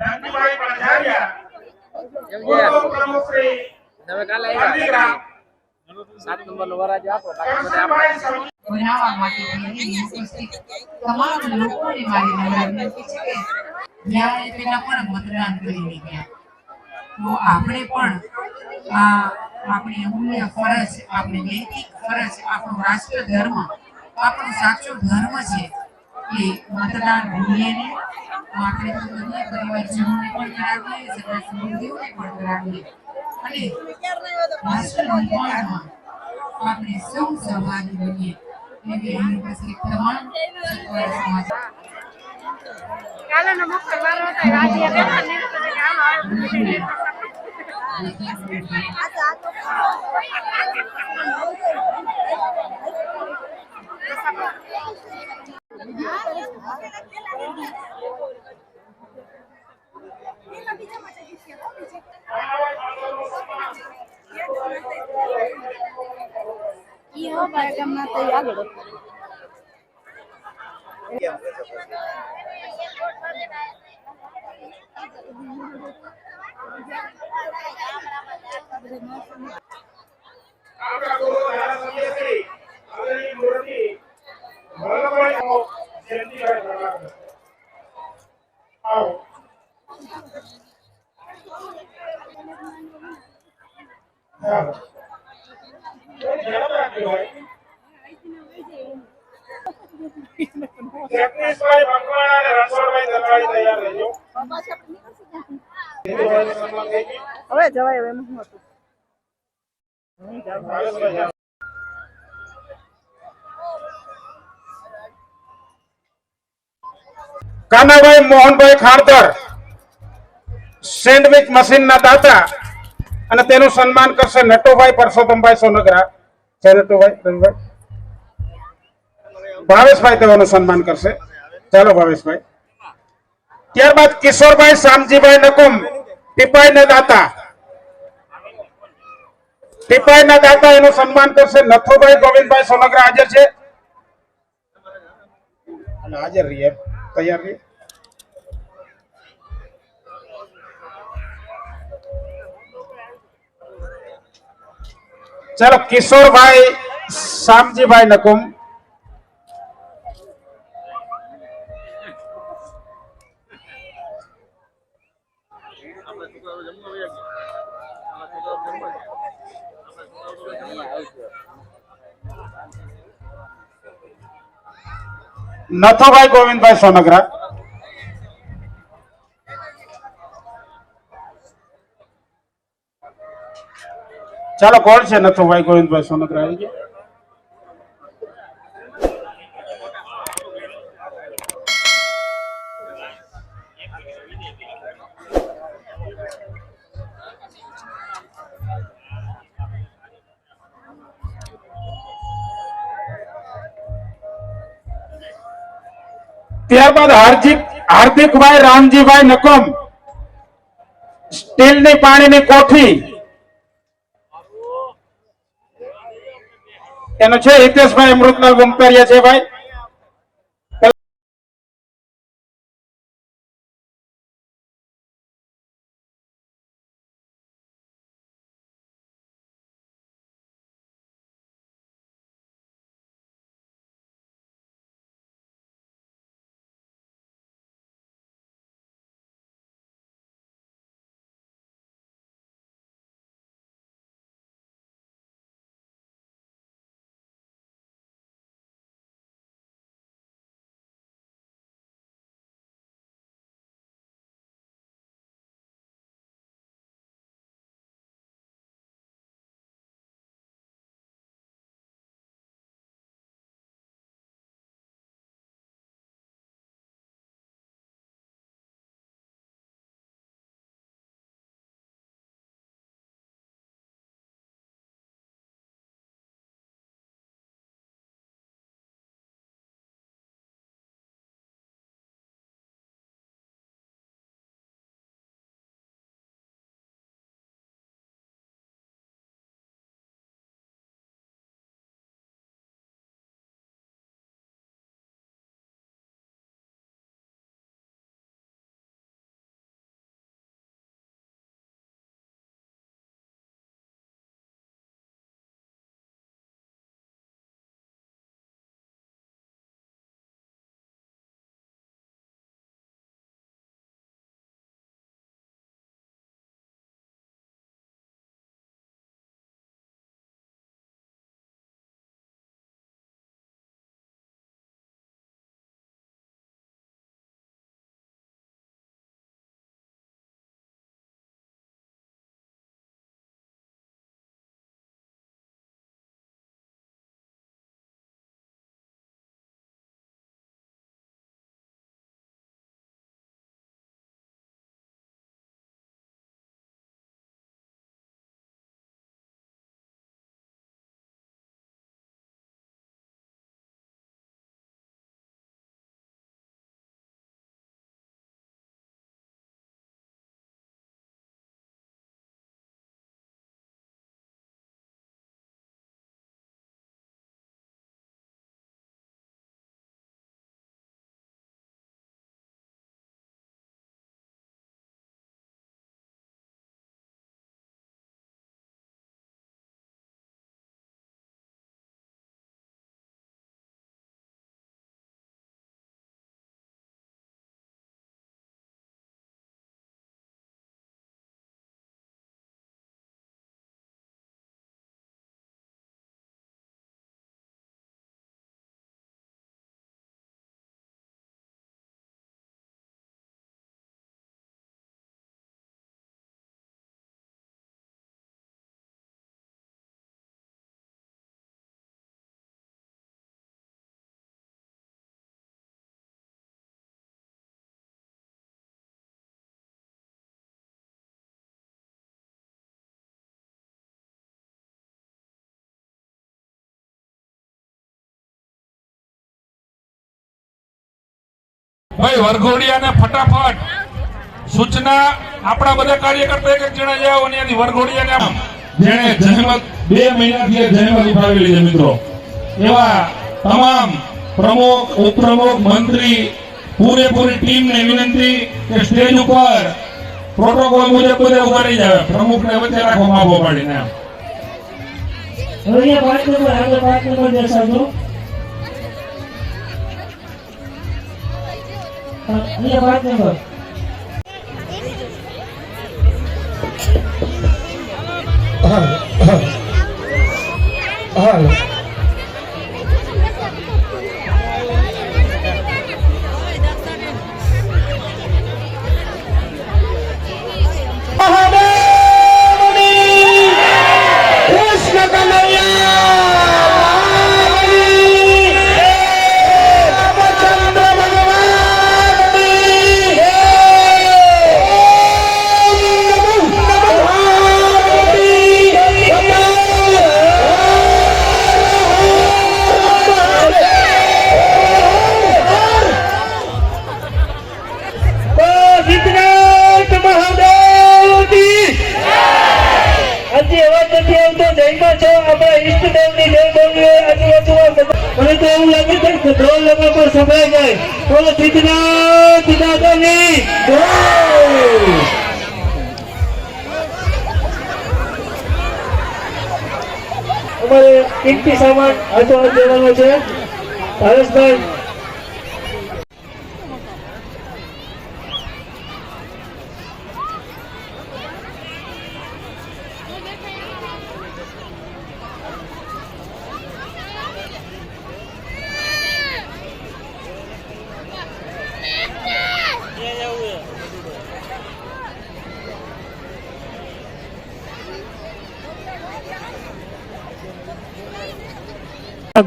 કાંતિભાઈ પંજારિયા પૂર્વ પ્રમુખ શ્રી ગાંધીગ્રામ. સાત નંબર નો વરાજો આપો બાકી બધા આપો. કરશનભાઈ સમ- બનાવવા માટે અહીં ઉપસ્થિત તમામ લોકોને મારી નમ્ર વિનંતી છે કે જ્યારે પેલા પણ મતદાન કરીને ગયા તો આપણે પણ આ આપણી અમૂલ્ય ફરજ આપણી નૈતિક ફરજ આપણો રાષ્ટ્ર ધર્મ આપણો સાચો ધર્મ છે કે મતદાન ભૂલીએ આપણે તો બધા પરિવારજનોને પણ કરાવીએ સગા સંબંધીઓને પણ કરાવીએ અને રાષ્ટ્ર નિર્માણમાં આપણે સૌ સહભાગી બનીએ એવી અહીં ઉપસ્થિત તમામ સમાજ કાલે નમો કરવાનો હતો રાજ્ય બેઠા ને કામ આવે આપણા ગુરુ ધારાસભ્ય શ્રી આદરણીય મૂર્તિ જગદીશભાઈ મકવાણા અને રણછોડભાઈ દલવાડી તૈયાર રહેજો હિન્દુભાઈને સન્માન થઈ ગયું. હવે જવાય હવે એમ હતું ભાવેશભાઈ જાઓ. કાનાભાઈ મોહનભાઈ ખાણતર સેન્ડવિચ મશીનના દાતા, અને તેનું સન્માન કરશે નટુભાઈ પરસોત્તમભાઈ સોનગરા. છે નટુભાઈ, રવિભાઈ. ભાવેશભાઈ તેઓનું સન્માન કરશે. ચાલો ભાવેશભાઈ. ત્યારબાદ કિશોરભાઈ, શામજીભાઈ નકુમ, ટીપાઈના દાતા. ટીપાઈના દાતા એનું સન્માન કરશે નથુભાઈ ગોવિંદભાઈ સોનગરા. હાજર છે. હાજર રહીએ. તૈયાર રહીએ ચાલો કિશોરભાઈ શામજીભાઈ નકુમ. નથુભાઈ ગોવિંદભાઈ સોનગરા. ચાલો કોણ છે નથુભાઈ ગોવિંદભાઈ સોનગરા? આવી ગયા. ત્યારબાદ હાર્દિક, હાર્દિકભાઈ રામજીભાઈ નકમ, સ્ટીલની પાણીની કોઠી. એનો છે હિતેશભાઈ અમૃતલાલ ગુમકરિયા છે ભાઈ. ભાઈ વરઘોડિયાને ફટાફટ. સૂચના, આપણા બધા કાર્યકર્તા એક એક જણા જાઓ અને એની વરઘોડિયાને જેણે જહેમત બે મહિનાથી જહેમત ઉઠાવેલી છે, મિત્રો. એવા તમામ પ્રમુખ, ઉપપ્રમુખ, મંત્રી, પૂરેપૂરી ટીમને વિનંતી કે સ્ટેજ ઉપર પ્રોટોકોલ મુજબ બધા ઊભા રહી જાય. પ્રમુખને વચ્ચે રાખો, માફો પાડીને. એમ Ну, не давать назад. બોલો સિદ્ધનાથ દાદાની અમારે કિંમતી સામાન હાથો હાથ છે. હરેશભાઈ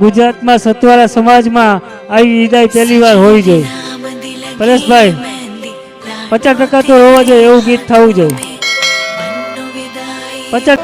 ગુજરાતમાં સતવારા સમાજમાં આવી વિદાય પહેલી વાર હોવી જોઈએ. પરેશભાઈ, પચાસ ટકા તો હોવા જોઈએ, એવું ગીત થવું જોઈએ. પચાસ